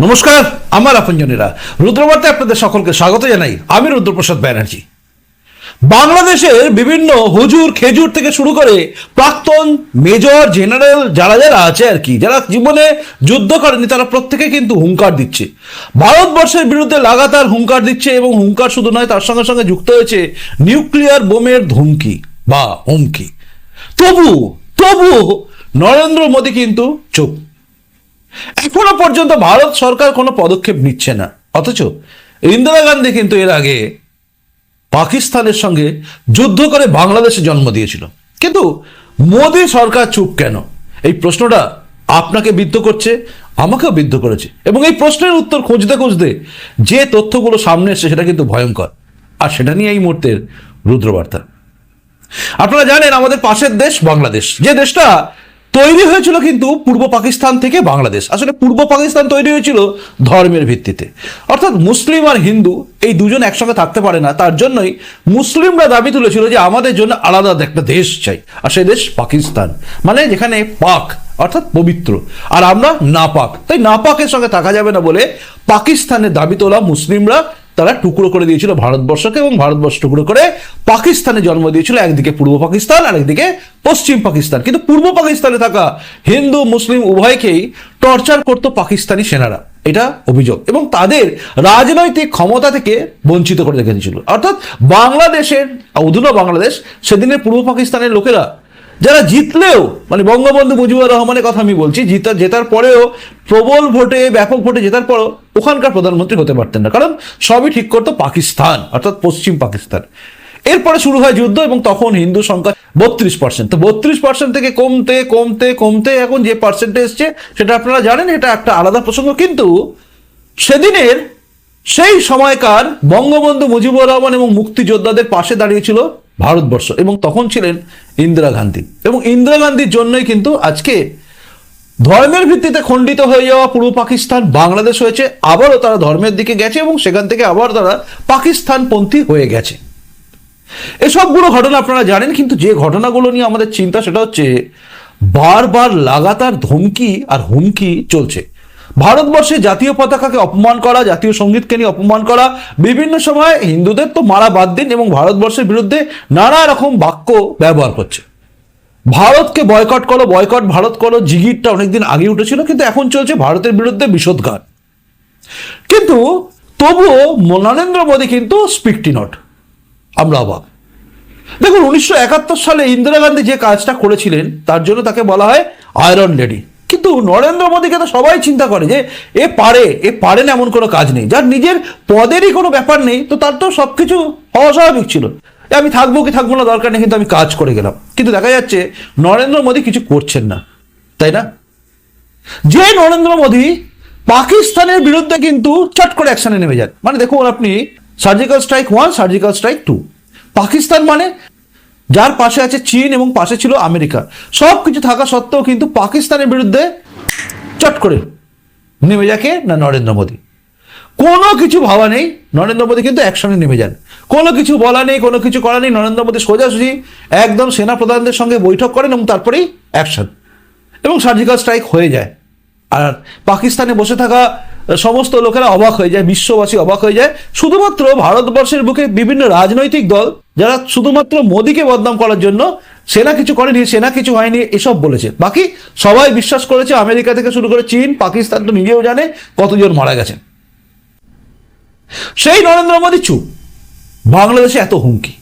নমস্কার, আমার আপনজনেরা। রুদ্রবার্তায় আপনাদের সকলকে স্বাগত জানাই। আমি রুদ্রপ্রসাদ ব্যানার্জি। বাংলাদেশের বিভিন্ন হুজুর খেজুর থেকে শুরু করে প্রাক্তন মেজর জেনারেল যারা যারা আছে আর কি, যারা জীবনে যুদ্ধ করেনি তারা প্রত্যেকে কিন্তু হুঙ্কার দিচ্ছে। ভারতবর্ষের বিরুদ্ধে লাগাতার হুঙ্কার দিচ্ছে এবং হুঙ্কার শুধু নয়, তার সঙ্গে সঙ্গে যুক্ত হয়েছে নিউক্লিয়ার বোমের ধমকি বা হুমকি। তবু তবু নরেন্দ্র মোদী কিন্তু চুপ। এখনও পর্যন্ত ভারত সরকার কোনো পদক্ষেপ নিচ্ছে না। অথচ ইন্দিরা গান্ধী কিন্তু এর আগে পাকিস্তানের সঙ্গে যুদ্ধ করে বাংলাদেশে জন্ম দিয়েছিল। কিন্তু মোদী সরকার চুপ কেন? এই প্রশ্নটা আপনাকে বিদ্ধ করছে, আমাকেও বিদ্ধ করেছে। এবং এই প্রশ্নের উত্তর খুঁজতে খুঁজতে যে তথ্যগুলো সামনে এসছে সেটা কিন্তু ভয়ঙ্কর। আর সেটা নিয়ে এই মুহূর্তের রুদ্রবার্তা। আপনারা জানেন আমাদের পাশের দেশ বাংলাদেশ। যে দেশটা তৈরি হয়েছিল কিন্তু পূর্ব পাকিস্তান থেকে বাংলাদেশ। আসলে পূর্ব পাকিস্তান তৈরি হয়েছিল ধর্মের ভিত্তিতে। অর্থাৎ মুসলিম আর হিন্দু এই দুজন একসঙ্গে থাকতে পারে না, তার জন্যই মুসলিমরা দাবি তুলেছিল যে আমাদের জন্য আলাদা একটা দেশ চাই, আর সেই দেশ পাকিস্তান। মানে যেখানে পাক, অর্থাৎ পবিত্র, আর আমরা নাপাক। তাই নাপাকের সঙ্গে থাকা যাবে না বলে পাকিস্তানের দাবি তোলা মুসলিমরা তারা টুকরো করে দিয়েছিল ভারতবর্ষকে এবং ভারতবর্ষ টুকরো করে পাকিস্তানে জন্ম দিয়েছিল। একদিকে পূর্ব পাকিস্তান আর একদিকে পশ্চিম পাকিস্তান। কিন্তু পূর্ব পাকিস্তানে থাকা হিন্দু, মুসলিম উভয়কেই টর্চার করতো পাকিস্তানি সেনারা। এটা অভিযোগ। এবং তাদের রাজনৈতিক ক্ষমতা থেকে বঞ্চিত করে রেখে দিয়েছিল অর্থাৎ বাংলাদেশের, অধুনা বাংলাদেশ, সেদিনের পূর্ব পাকিস্তানের লোকেরা যারা জিতলেও মানে বঙ্গবন্ধু মুজিবুর রহমানের কথা আমি বলছি, জিতা, জেতার পরেও প্রবল ভোটে, ব্যাপক ভোটে জেতার পরও ওখানকার প্রধানমন্ত্রী হতে পারতেন না। কারণ সবই ঠিক করতো পাকিস্তান, অর্থাৎ পশ্চিম পাকিস্তান। এরপরে শুরু হয় যুদ্ধ এবং তখন হিন্দু সংখ্যা বত্রিশ পার্সেন্ট তো বত্রিশ পার্সেন্ট থেকে কমতে কমতে কমতে এখন যে পার্সেন্টে এসছে, সেটা আপনারা জানেন, এটা একটা আলাদা প্রসঙ্গ। কিন্তু সেদিনের সেই সময়কার বঙ্গবন্ধু মুজিবুর রহমান এবং মুক্তিযোদ্ধাদের পাশে দাঁড়িয়েছিল ভারতবর্ষ। এবং তখন ছিলেন ইন্দিরা গান্ধী। এবং ইন্দিরা গান্ধীর জন্যই কিন্তু আজকে ধর্মের ভিত্তিতে খণ্ডিত হয়ে যাওয়া পূর্ব পাকিস্তান, বাংলাদেশ হয়েছে, আবারও তারা ধর্মের দিকে গেছে এবং সেখান থেকে আবার তারা পাকিস্তানপন্থী হয়ে গেছে। এসবগুলো ঘটনা আপনারা জানেন, কিন্তু যে ঘটনাগুলো নিয়ে আমাদের চিন্তা সেটা হচ্ছে বারবার লাগাতার ধমকি আর হুমকি চলছে। ভারতবর্ষে জাতীয় পতাকাকে অপমান করা, জাতীয় সঙ্গীতকে নিয়ে অপমান করা, বিভিন্ন সময় হিন্দুদের তো মারা বাদ দিন এবং ভারতবর্ষের বিরুদ্ধে নানা রকম বাক্য ব্যবহার করছে। ভারতকে বয়কট করো, বয়কট ভারত করো, জিগিরটা অনেকদিন আগে উঠেছিল, কিন্তু এখন চলছে ভারতের বিরুদ্ধে বিষোদ্গার কিন্তু তবুও নরেন্দ্র মোদী কিন্তু স্পিকটি নট আমরা অবাক। দেখুন, উনিশশো একাত্তর সালে ইন্দিরা গান্ধী যে কাজটা করেছিলেন, তার জন্য তাকে বলা হয় আয়রন লেডি কিন্তু নরেন্দ্র মোদীকে তো সবাই চিন্তা করে যে এ পারে এ পারে না এমন কোনো কাজ নেই। যার নিজের পদেরই কোনো ব্যাপার নেই, তো তার তো সব কিছু অস্বাভাবিক ছিল। আমি থাকব কি থাকব না দরকার নেই, কিন্তু আমি কাজ করে গেলাম। কিন্তু দেখা যাচ্ছে নরেন্দ্র মোদী কিছু করছেন না, তাই না? যে নরেন্দ্র মোদী পাকিস্তানের বিরুদ্ধে কিন্তু চট করে অ্যাকশনে নেমে যান। মানে দেখুন আপনি, surgical strike one, surgical strike two. Pakistan মানে যার পাশে আছে চীন এবং পাশে ছিল আমেরিকা। সব কিছু থাকা সত্ত্বেও কিন্তু পাকিস্তানের বিরুদ্ধে চট করে নেমে যাকে না নরেন্দ্র মোদী। কোনো কিছু ভাবা নেই, নরেন্দ্র মোদী কিন্তু একসঙ্গে নেমে যান। কোনো কিছু বলা নেই, কোনো কিছু করা নেই, নরেন্দ্র মোদী সোজাসুজি একদম সেনা প্রধানদের সঙ্গে বৈঠক করেন এবং তারপরেই অ্যাকশন। এবং সার্জিক্যাল স্ট্রাইক হয়ে যায়। আর পাকিস্তানে বসে থাকা সমস্ত লোকেরা অবাক হয়ে যায়, বিশ্ববাসী অবাক হয়ে যায়। শুধুমাত্র ভারতবর্ষের বুকে বিভিন্ন রাজনৈতিক দল যারা শুধুমাত্র মোদীকে বদনাম করার জন্য সেনা কিছু করেনি, সেনা কিছু হয়নি, এসব বলেছে। বাকি সবাই বিশ্বাস করেছে, আমেরিকা থেকে শুরু করে চীন, পাকিস্তান তো নিজেও জানে কতজন মারা গেছেন। সেই নরেন্দ্র মোদী চুপ। বাংলাদেশে এত হুমকি।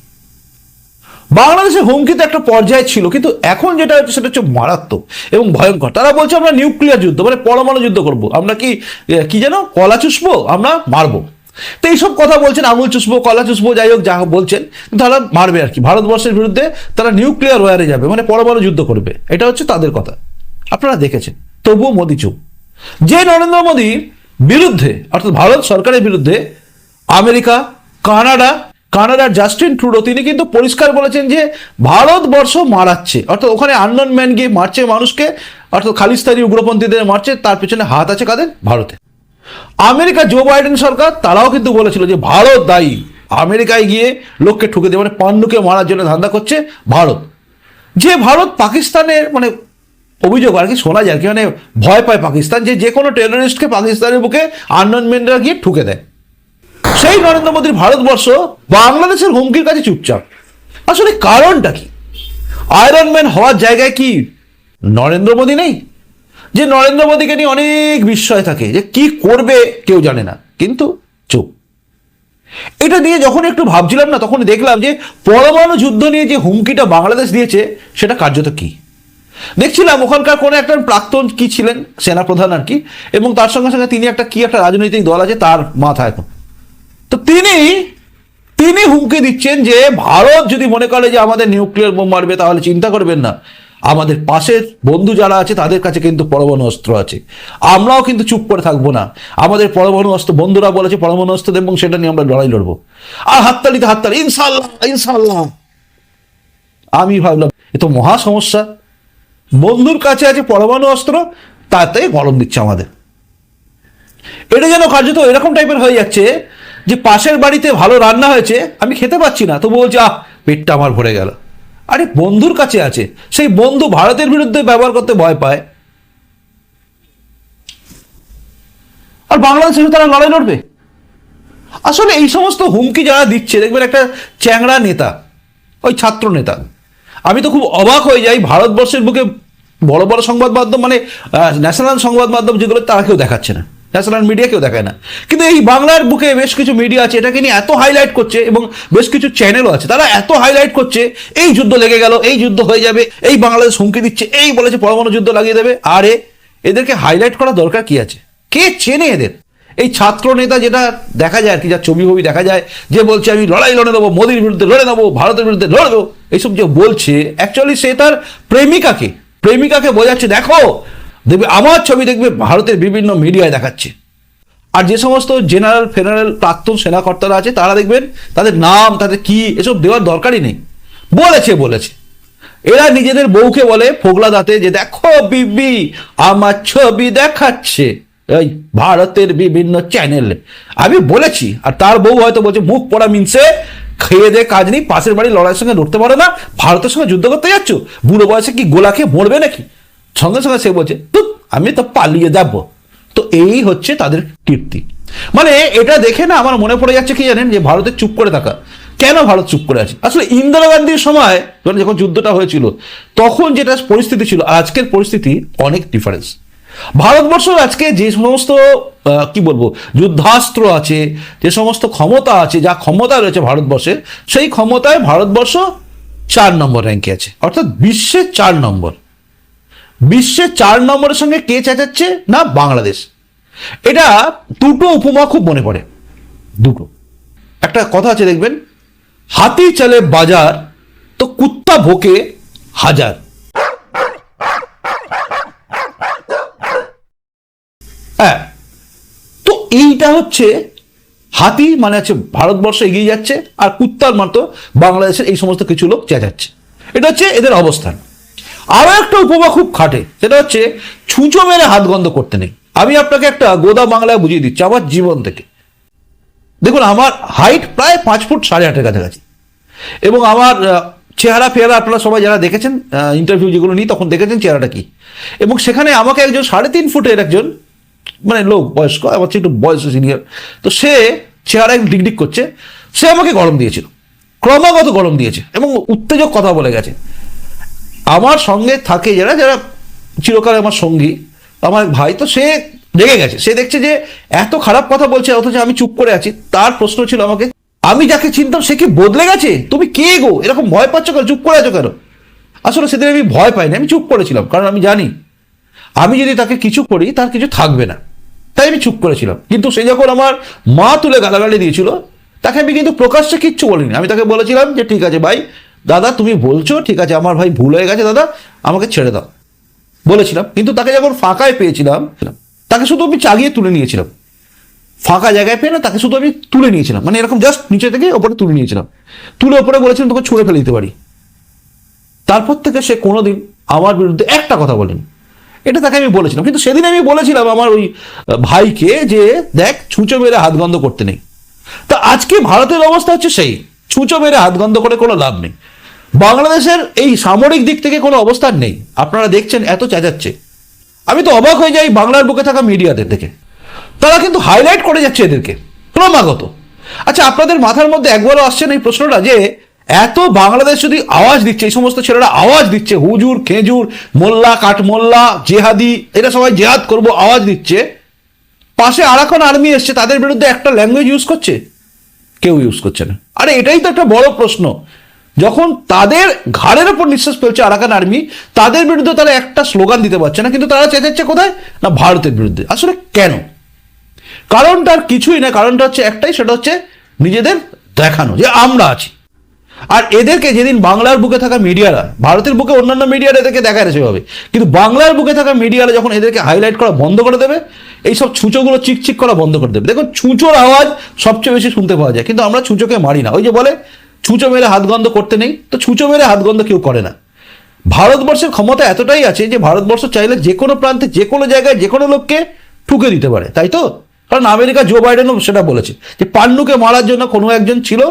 বাংলাদেশে হুমকি তো একটা পর্যায়ে ছিল, কিন্তু এখন যেটা হচ্ছে সেটা হচ্ছে মারাত্মক এবং ভয়ঙ্কর। তারা বলছে আমরা নিউক্লিয়ার যুদ্ধ মানে পরমাণু যুদ্ধ করব। আমরা কি কি যেন, কলা চুষবো, আমরা মারবো। তো এইসব কথা বলছেন আঙুল চুষবো কলা চুষবো যাই হোক, যা বলছেন, তারা মারবে আর কি। ভারতবর্ষের বিরুদ্ধে তারা নিউক্লিয়ার ওয়ারে যাবে মানে পরমাণু যুদ্ধ করবে। এটা হচ্ছে তাদের কথা। আপনারা দেখেছেন, তবুও মোদী চুপ। যে নরেন্দ্র মোদীর বিরুদ্ধে, অর্থাৎ ভারত সরকারের বিরুদ্ধে আমেরিকা, কানাডা, কানাডার জাস্টিন ট্রুডো, তিনি কিন্তু পরিষ্কার বলেছেন যে ভারতবর্ষ মারাচ্ছে। অর্থাৎ ওখানে আননন ম্যান গিয়ে মারছে মানুষকে, অর্থাৎ খালিস্তানি উগ্রপন্থীদের মারছে, তার পেছনে হাত আছে কাদের? ভারতে। আমেরিকা জো বাইডেন সরকার, তারাও কিন্তু বলেছিল যে ভারত দায়ী। আমেরিকায় গিয়ে লোককে ঠুকে দিয়ে মানে পান্ডুকে মারার জন্য ধান্দা করছে ভারত। যে ভারত পাকিস্তানের মানে অভিযোগ, আর কি শোনা যায় কি মানে ভয় পায় পাকিস্তান, যে যে কোনো টেররিস্টকে পাকিস্তানের বুকে আনমেনরা গিয়ে ঠুকে দেয়। সেই নরেন্দ্র মোদীর ভারতবর্ষ বাংলাদেশের হুমকির কাছে চুপচাপ। আসলে কারণটা কি? আয়রন ম্যান হওয়ার জায়গায় কি নরেন্দ্র মোদী নেই? যে নরেন্দ্র মোদীকে নিয়ে অনেক বিস্ময় থাকে, যে কি করবে কেউ জানে না। কিন্তু চুপ। এটা নিয়ে যখন একটু ভাবছিলাম না, তখন দেখলাম যে পরমাণু যুদ্ধ নিয়ে যে হুমকিটা বাংলাদেশ দিয়েছে, সেটা কার্যত কি? দেখছিলাম ওখানকার কোনো একটা প্রাক্তন কি ছিলেন, সেনাপ্রধান আর কি, এবং তার সঙ্গে সঙ্গে তিনি একটা, কি একটা রাজনৈতিক দল আছে তার মাথা এখন। তো তিনি তিনি হুমকি দিচ্ছেন যে ভারত যদি মনে করে যে আমাদের নিউক্লিয়ার বোম মারবে, তাহলে চিন্তা করবেন না। আমাদের পাশের বন্ধু যারা আছে, তাদের কাছে কিন্তু পরমাণু অস্ত্র আছে। আমরাও কিন্তু চুপ করে থাকব না। আমাদের পরমাণু অস্ত্র, বন্ধুরা বলেছে পরমাণু অস্ত্র এবং সেটা নিয়ে আমরা লড়াই লড়বো। আর হাততালিতে হাততালি। ইনশাল্লাহ ইনশাল্লাহ আমি ভাবলাম, এ তো মহা সমস্যা। বন্ধুর কাছে আছে পরমাণু অস্ত্র তাতে গরম দিচ্ছে আমাদের। এটা যেন কার্যত এরকম টাইপের হয়ে যাচ্ছে যে পাশের বাড়িতে ভালো রান্না হয়েছে, আমি খেতে পাচ্ছি না। তবু বলছি, আহ, পেটটা আমার ভরে গেল। আরে বন্ধুর কাছে আছে। সেই বন্ধু ভারতের বিরুদ্ধে ব্যবহার করতে ভয় পায়। আর বাংলাদেশের তারা লড়াই লড়বে। আসলে এই সমস্ত হুমকি যারা দিচ্ছে, দেখবেন একটা চ্যাংড়া নেতা, ওই ছাত্র নেতা। আমি তো খুব অবাক হয়ে যাই ভারতবর্ষের বুকে বড় বড় সংবাদ মাধ্যম মানে ন্যাশনাল সংবাদ মাধ্যম যেগুলো, তারা কেউ দেখাচ্ছে না। ন্যাশনাল মিডিয়া কেউ দেখায় না। কিন্তু এই বাংলার বুকে বেশ কিছু মিডিয়া আছে, এটাকে নিয়ে এত হাইলাইট করছে এবং বেশ কিছু চ্যানেলও আছে, তারা এত হাইলাইট করছে, এই যুদ্ধ লেগে গেল, এই যুদ্ধ হয়ে যাবে, এই বাংলাদেশ হুমকি দিচ্ছে, এই বলেছে পরমাণু যুদ্ধ লাগিয়ে দেবে। আরে, এদেরকে হাইলাইট করা দরকার কি আছে? কে চেনে এদের? এই ছাত্র নেতা যেটা দেখা যায় আর কি যা ছবি ছবি দেখা যায়, যে বলছে, আমি লড়াই লড়ে দেবো মোদির বিরুদ্ধে লড়ে দেবো ভারতের বিরুদ্ধে লড়ে দেবো এইসব যে বলছে অ্যাকচুয়ালি সে তার প্রেমিকাকে প্রেমিকাকে বোঝাচ্ছে, দেখো দেখবে, আমার ছবি দেখবে ভারতের বিভিন্ন মিডিয়ায় দেখাচ্ছে। আর যে সমস্ত জেনারেল ফেনারেল প্রাক্তন সেনাকর্তারা আছে, তারা দেখবেন তাদের নাম, তাদের কি, এসব দেওয়ার দরকারই নেই। বলেছে বলেছে। এরা নিজেদের বউকে বলে ফোগলা দাঁতে যে, দেখো বিবি, আমার ছবি দেখাচ্ছে এই ভারতের বিভিন্ন চ্যানেলে। আমি বলেছি, আর তার বউ হয়তো বলছে, মুখ পড়া মিনসে খেয়ে দে, কাজ নেই, পাশের বাড়ির লড়াইয়ের সঙ্গে লড়তে পারো না, ভারতের সঙ্গে যুদ্ধ করতে যাচ্ছ? বুড়ো বয়সে কি গোলা খেয়ে মরবে নাকি? সঙ্গে সঙ্গে সে বলছে "ধুৎ, আমি তো পালিয়ে যাব। তো এই হচ্ছে তাদের কীর্তি। মানে এটা দেখে না আমার মনে পড়ে যাচ্ছে কি জানেন যে ভারতের চুপ করে থাকা। কেন ভারত চুপ করে আছে? আসলে ইন্দিরা গান্ধীর সময় যখন যুদ্ধটা হয়েছিল তখন যেটা পরিস্থিতি ছিল আজকের পরিস্থিতি অনেক ডিফারেন্স ভারতবর্ষ আজকে যে সমস্ত কি বলব যুদ্ধাস্ত্র আছে যে সমস্ত ক্ষমতা আছে যা ক্ষমতা রয়েছে ভারতবর্ষের সেই ক্ষমতায় ভারতবর্ষ চার নম্বর র্যাঙ্কে আছে। অর্থাৎ বিশ্বের চার নম্বর। বিশ্বের চার নম্বরের সঙ্গে কে চেঁচাচ্ছে না বাংলাদেশ? এটা দুটো উপমা খুব মনে পড়ে। দুটো। একটা কথা আছে, দেখবেন, হাতি চলে বাজার, তো কুত্তা ভোকে হাজার। হ্যাঁ তো এইটা হচ্ছে হাতি মানে হচ্ছে ভারতবর্ষ এগিয়ে যাচ্ছে, আর কুত্তার মতো বাংলাদেশের এই সমস্ত কিছু লোক চেঁচাচ্ছে। এটা হচ্ছে এদের অবস্থান। আরও একটা উপমা খুব খাটে, সেটা হচ্ছে ছুঁচো মেরে হাত গন্ধ করতে নেই। আমি আপনাকে একটা গোদা বাংলায় বুঝিয়ে দিচ্ছি আমার জীবন থেকে। দেখুন, আমার হাইট প্রায় পাঁচ ফুট সাড়ে আটের কাছাকাছি। এবং আমার চেহারা ফেহারা আপনারা সবাই যারা দেখেছেন ইন্টারভিউ যেগুলো নিই, তখন দেখেছেন চেহারাটা কি। এবং সেখানে আমাকে একজন সাড়ে তিন ফুটের একজন মানে লোক, বয়স্ক, আমার একটু বয়স সিনিয়র তো সে চেহারা ডিগডিগ করছে। সে আমাকে গরম দিয়েছিল। ক্রমাগত গরম দিয়েছে এবং উত্তেজক কথা বলে গেছে। আমার সঙ্গে থাকে যারা যারা চিরকাল আমার সঙ্গী, আমার ভাই তো সে রেগে গেছে। সে দেখছে যে এত খারাপ কথা বলছে, অথচ আমি চুপ করে আছি। তার প্রশ্ন ছিল আমাকে, আমি যাকে চিনতাম সে কি বদলে গেছে? তুমি কে গো? এরকম ভয় পাচ্ছ কেন? চুপ করে আছো কেন? আসলে সেদিন আমি ভয় পাইনি, আমি চুপ করেছিলাম, কারণ আমি জানি, আমি যদি তাকে কিছু করি, তার কিছু থাকবে না। তাই আমি চুপ করেছিলাম। কিন্তু সে যখন আমার মা তুলে গালাগালি দিয়েছিল, তাকে আমি কিন্তু প্রকাশ্যে কিচ্ছু বলিনি। আমি তাকে বলেছিলাম যে, ঠিক আছে ভাই দাদা, তুমি বলছো, ঠিক আছে, আমার ভাই ভুল হয়ে গেছে, দাদা, আমাকে ছেড়ে দাও। বলেছিলাম, কিন্তু তাকে যখন ফাঁকায় পেয়েছিলাম, তাকে শুধু আমি চাগিয়ে তুলে নিয়েছিলাম। ফাঁকা জায়গায় পেয়ে না, তাকে শুধু আমি তুলে নিয়েছিলাম। মানে এরকম জাস্ট নিচে থেকে ওপরে তুলে নিয়েছিলাম। তুলে ওপরে বলেছিলাম, তোকে ছুঁড়ে ফেলে দিতে পারি। তারপর থেকে সে কোনোদিন আমার বিরুদ্ধে একটা কথা বলেনি। এটা তাকে আমি বলেছিলাম। কিন্তু সেদিন আমি বলেছিলাম আমার ওই ভাইকে যে, দেখ, ছুঁচো মেরে হাত গন্ধ করতে নেই। তা আজকে ভারতের অবস্থা হচ্ছে সেই। ছুঁচো মেরে হাত গন্ধ করে কোনো লাভ নেই। বাংলাদেশের এই সামরিক দিক থেকে কোনো অবস্থান নেই। আপনারা দেখছেন এত চেঁচাচ্ছে। আমি তো অবাক হয়ে যাই বাংলার বুকে থাকা মিডিয়াদের দেখে। তারা কিন্তু হাইলাইট করে যাচ্ছে এদেরকে, ক্রমাগত। আচ্ছা আপনাদের মাথার মধ্যে একবারও আসছে না এই প্রশ্নটা যে এত বাংলাদেশ যদি আওয়াজ দিচ্ছে, এই সমস্ত ছেলেরা আওয়াজ দিচ্ছে, হুজুর, খেজুর, মোল্লা, কাঠমোল্লা, জেহাদি, এরা সবাই জেহাদ করব, আওয়াজ দিচ্ছে। পাশে আরাখন আর্মি এসছে, তাদের বিরুদ্ধে একটা ল্যাঙ্গুয়েজ ইউজ করছে? কেউ ইউজ করছে না। আরে, এটাই তো একটা বড় প্রশ্ন। যখন তাদের ঘাড়ের ওপর নিঃশ্বাস ফেলছে আরাকান আর্মি, তাদের বিরুদ্ধে তারা একটা স্লোগান দিতে পারছে না, কিন্তু তারা চেঁচাচ্ছে কোথায়? না, ভারতের বিরুদ্ধে। আসলে কেন? কারণটা আর কিছুই না, কারণটা হচ্ছে একটাই, সেটা হচ্ছে নিজেদের দেখানো, যে আমরা আছি। আর এদেরকে যেদিন বাংলার বুকে থাকা মিডিয়ারা, ভারতের বুকে অন্যান্য মিডিয়ারা এদেরকে দেখায় না সেভাবে, কিন্তু বাংলার বুকে থাকা মিডিয়ারা যখন এদেরকে হাইলাইট করা বন্ধ করে দেবে, এইসব ছুঁচোগুলো চিকচিক করা বন্ধ করে দেবে। দেখুন, ছুঁচোর আওয়াজ সবচেয়ে বেশি শুনতে পাওয়া যায়, কিন্তু আমরা ছুঁচোকে মারি না। ওই যে বলে ছুঁচো মেরে হাতগন্ধ করতে নেই, তো ছুঁচো মেরে হাতগন্ধ কেউ করে না। ভারতবর্ষের ক্ষমতা এতটাই আছে যে ভারতবর্ষ চাইলে যে কোনো প্রান্তে, যে কোনো জায়গায়, যে কোনো লোককে ঠুকে দিতে পারে, তাই তো? কারণ আমেরিকা জো বাইডেনও সেটা বলেছে, যে পান্ডুকে মারার জন্য কোনো একজন ছিল,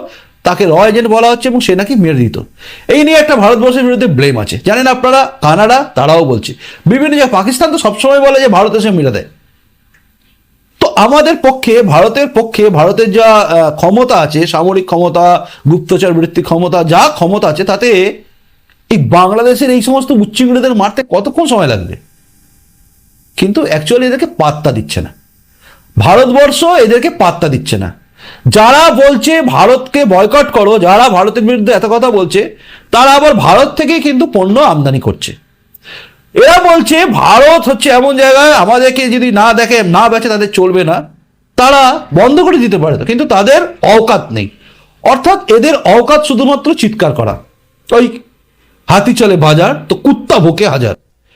তাকে র এজেন্ট বলা হচ্ছে এবং সে নাকি মেরে দিত। এই নিয়ে একটা ভারতবর্ষের বিরুদ্ধে ব্লেম আছে। জানেন আপনারা, কানাডা, তারাও বলছে। বিভিন্ন জায়গায়, পাকিস্তান তো সবসময় বলে যে ভারত এসে মেরে দেয়। আমাদের পক্ষে, ভারতের পক্ষে, ভারতের যা ক্ষমতা আছে, সামরিক ক্ষমতা, গুপ্তচর বৃত্তি ক্ষমতা, যা ক্ষমতা আছে, তাতে এই বাংলাদেশের এই সমস্ত উচ্চিংড়িদের মারতে কতক্ষণ সময় লাগবে? কিন্তু অ্যাকচুয়ালি এদেরকে পাত্তা দিচ্ছে না। ভারতবর্ষ এদেরকে পাত্তা দিচ্ছে না। যারা বলছে ভারতকে বয়কট করো, যারা ভারতের বিরুদ্ধে এত কথা বলছে, তারা আবার ভারত থেকেই কিন্তু পণ্য আমদানি করছে। এরা বলছে, ভারত হচ্ছে এমন জায়গায় আমাদেরকে যদি না দেখে, না বেচে, তাদের চলবে না। তারা বন্ধ করে দিতে পারে, কিন্তু তাদের অওকাত নেই। অর্থাৎ এদের অওকাত শুধুমাত্র চিৎকার করা। ওই হাতি চলে বাজার, তো কুত্তা ভোকে হাজার।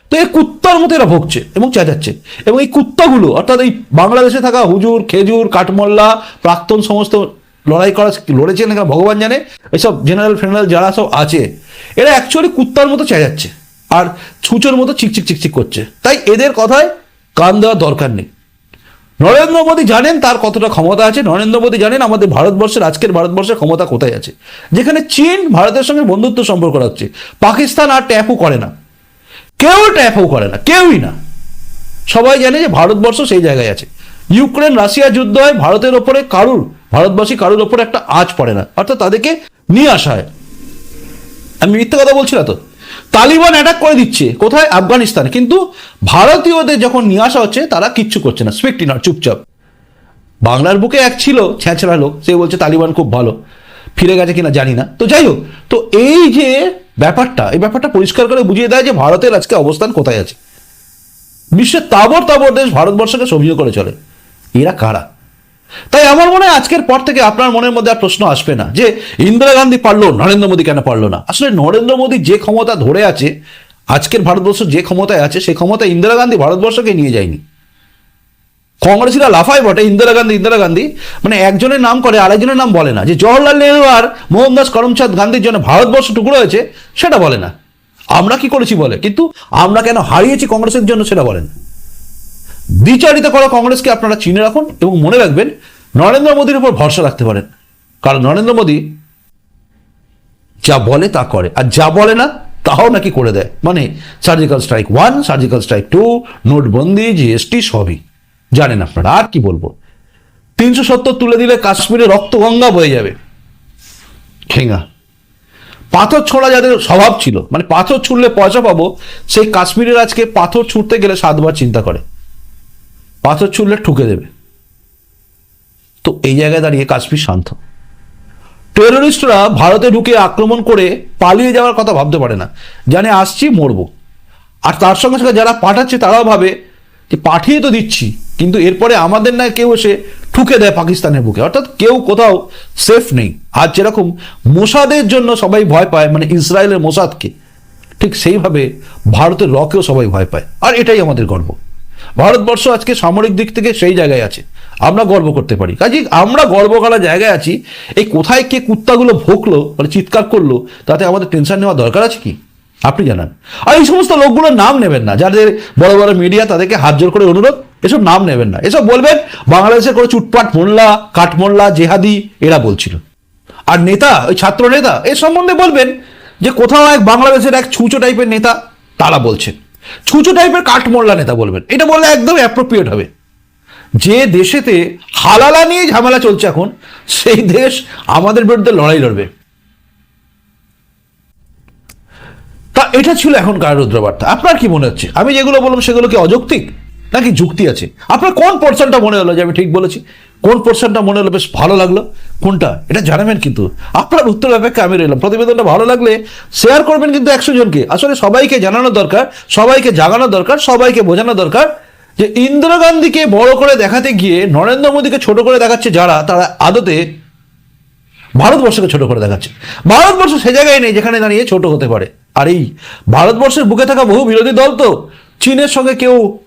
তো এই কুত্তার মতো এরা ভোগছে এবং চেঁচাচ্ছে। এবং এই কুত্তাগুলো, অর্থাৎ এই বাংলাদেশে থাকা হুজুর, খেজুর, কাঠমোল্লা, প্রাক্তন সমস্ত লড়াই করা লড়েছেন ভগবান জানে, এসব জেনারেল ফেনারেল যারা সব আছে, এরা অ্যাকচুয়ালি কুত্তার মতো চেঁচাচ্ছে। আর ছুঁচোর মতো চিকচিক চিকচিক করছে। তাই এদের কথায় কান দেওয়ার দরকার নেই। নরেন্দ্র মোদী জানেন তার কতটা ক্ষমতা আছে। নরেন্দ্র মোদী জানেন আমাদের ভারতবর্ষের, আজকের ভারতবর্ষের ক্ষমতা কোথায় আছে। যেখানে চীন ভারতের সঙ্গে বন্ধুত্ব সম্পর্ক রাখছে। পাকিস্তান আর ট্যাপও করে না। কেউ ট্যাপও করে না, কেউই না। সবাই জানে যে ভারতবর্ষ সেই জায়গায় আছে। ইউক্রেন, রাশিয়া যুদ্ধ হয়, ভারতের ওপরে কারুর, ভারতবাসী কারুর ওপরে একটা আঁচ পড়ে না। অর্থাৎ তাদেরকে নিয়ে আসা হয়। আমি মিথ্যে কথা বলছি না তো? তালিবান অ্যাটাক করে দিচ্ছে। কোথায়? আফগানিস্তানে। কিন্তু ভারতীয়দের যখন নিয়ে আসা হচ্ছে, তারা কিচ্ছু করছে না। স্পিকটি না চুপচাপ। বাংলার বুকে এক ছিল, ছ্যাঁচড়া লোক। সে বলছে, তালিবান খুব ভালো। ফিরে গেছে কিনা জানি না। তো যাই হোক, তো এই যে ব্যাপারটা, এই ব্যাপারটা পরিষ্কার করে বুঝিয়ে দেয় যে ভারতের আজকে অবস্থান কোথায় আছে। বিশ্বের তাবর তাবর দেশ ভারতবর্ষকে সমীহ করে চলে। এরা কারা? তাই আমার মনে হয় আজকের পর থেকে আপনার মনের মধ্যে আর প্রশ্ন আসবে না যে ইন্দিরা গান্ধী পারল, নরেন্দ্র মোদী কেন পারল না? আসলে নরেন্দ্র মোদী যে ক্ষমতা ধরে আছে, আজকের ভারতবর্ষ যে ক্ষমতায় আছে সেই ক্ষমতা ইন্দিরা গান্ধী ভারতবর্ষকে নিয়ে যায়নি। কংগ্রেসীরা লাফায় বটে, ইন্দিরা গান্ধী ইন্দিরা গান্ধী। মানে একজনের নাম করে আরেকজনের নাম বলে না। যে জওহরলাল নেহরু আর মোহনদাস করমচাঁদ গান্ধীর জন্য ভারতবর্ষ টুকরো হয়েছে, সেটা বলে না। আমরা কি করেছি বলে? কিন্তু আমরা কেন হারিয়েছি কংগ্রেসের জন্য, সেটা বলেন দ্বিচারিত করা কংগ্রেসকে আপনারা চিনে রাখুন এবং মনে রাখবেন নরেন্দ্র মোদীর উপর ভরসা রাখতে পারেন। কারণ নরেন্দ্র মোদী যা বলে তা করে। আর যা বলে না, তাও নাকি করে দেয়। মানে surgical strike one surgical strike two নোটবন্দি জিএসটি সবই। জানেন আপনারা, আর কি বলব? তিনশো সত্তর তুলে দিলে কাশ্মীরে রক্তগঙ্গা বয়ে যাবে। ঠেঙ্গা পাথর ছোঁড়া যাদের স্বভাব ছিল মানে পাথর ছুঁড়লে পয়সা পাবো, সেই কাশ্মীরের আজকে পাথর ছুঁড়তে গেলে সাতবার চিন্তা করে। পাথর ছুঁড়লে ঠুকে দেবে। তো এই জায়গায় দাঁড়িয়ে কাশ্মীর শান্ত। টেরোরিস্টরা ভারতে ঢুকে আক্রমণ করে পালিয়ে যাওয়ার কথা ভাবতে পারে না। জানে আসছি, মরবো। আর তার সঙ্গে সঙ্গে যারা পাঠাচ্ছে তারাও ভাবে যে পাঠিয়ে তো দিচ্ছি, কিন্তু এরপরে আমাদের না কেউ এসে ঠুকে দেয় পাকিস্তানের বুকে। অর্থাৎ কেউ কোথাও সেফ নেই। আর যেরকম মোসাদের জন্য সবাই ভয় পায় মানে ইসরায়েলের মোসাদকে, ঠিক সেইভাবে ভারতের রকেও সবাই ভয় পায়। আর এটাই আমাদের গর্ব। ভারতবর্ষ আজকে সামরিক দিক থেকে সেই জায়গায় আছে। আমরা গর্ব করতে পারি। কাজে আমরা গর্ব করার জায়গায় আছি। এই কোথায় কে কুত্তাগুলো ভোকলো মানে চিৎকার করল, তাতে আমাদের টেনশন নেওয়া দরকার আছে কি? আপনি জানান। আর এই সমস্ত লোকগুলোর নাম নেবেন না। যাদের বড় বড় মিডিয়া তাদেরকে হাত জোর করে অনুরোধ, এসব নাম নেবেন না। এসব বলবেন, বাংলাদেশের কোনো চুটপাট মোল্লা, কাঠমোল্লা, জেহাদি, এরা বলছিল। আর নেতা, ওই ছাত্র নেতা, এর সম্বন্ধে বলবেন যে কোথাও এক বাংলাদেশের এক ছুঁচো টাইপের নেতা, তারা বলছেন। ছুঁচো টাইপের কাঠমোল্লা নেতা বলবেন। এটা বললে একদম অ্যাপ্রোপ্রিয়েট হবে। যে দেশেতে হালালা নিয়ে ঝামেলা চলছে এখন, সেই দেশ আমাদের বিরুদ্ধে লড়াই লড়বে। তা এটা ছিল এখনকার রুদ্রবার্তা। আপনার কি মনে হচ্ছে? আমি যেগুলো বললাম সেগুলো কি অযৌক্তিক? নাকি যুক্তি আছে? আপনার কোন পোর্শনটা মনে হলো যে আমি ঠিক বলেছি? কোন পোর্শনটা মনে হলো বেশ ভালো লাগল? কোনটা? এটা জানাবেন কিন্তু। আপনার উত্তর অপেক্ষা আমি রইলাম। প্রতিবেদনটা ভালো লাগলে শেয়ার করবেন কিন্তু একশো জনকে। আসলে সবাইকে জানানো দরকার, সবাইকে জাগানো দরকার, সবাইকে বোঝানো দরকার যে ইন্দিরা গান্ধীকে বড় করে দেখাতে গিয়ে নরেন্দ্র মোদীকে ছোট করে দেখাচ্ছে যারা, তারা আদতে ভারতবর্ষকে ছোট করে দেখাচ্ছে। ভারতবর্ষ সে জায়গায় নেই যেখানে দাঁড়িয়ে ছোট হতে পারে। আর এই ভারতবর্ষের বুকে থাকা বহু বিরোধী দল তো চীনের সঙ্গে কেউ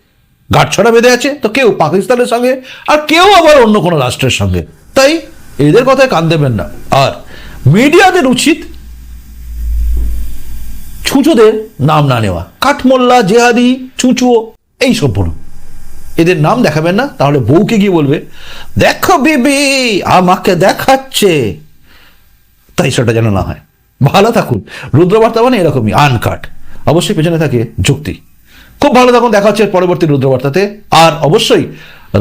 গাঁটছড়া বেঁধে আছে, তো কেউ পাকিস্তানের সঙ্গে আর কেউ আবার অন্য কোনো রাষ্ট্রের সঙ্গে। তাই এদের কথায় কান দেবেন না। আর মিডিয়াদের উচিত ছুঁচোদের নাম না নেওয়া। কাঠমোল্লা, জেহাদি, চুঁচুও এই বলুন। এদের নাম দেখাবেন না, তাহলে বউকে গিয়ে বলবে, দেখো বিবি, আমাকে দেখাচ্ছে। তাই সেটা যেন না হয়। ভালো থাকুন। রুদ্রবার্তা মানে এরকমই, আনকাট। অবশ্যই পেছনে থাকে যুক্তি। খুব ভালো থাকুন, দেখা হচ্ছে পরবর্তী রুদ্রবার্তাতে। আর অবশ্যই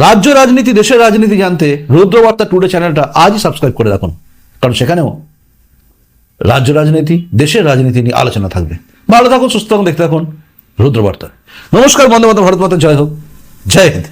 রাজ্য রাজনীতি, দেশের রাজনীতি জানতে রুদ্রবার্তা টুডে চ্যানেলটা আজই সাবস্ক্রাইব করে রাখুন। কারণ সেখানেও রাজ্য রাজনীতি, দেশের রাজনীতি নিয়ে আলোচনা থাকবে। ভালো থাকুন, সুস্থ থাকুন, দেখতে থাকুন রুদ্রবার্তা নমস্কার বন্ধু মাতা ভারত মাতা জয় হোক। জয় হিন্দ।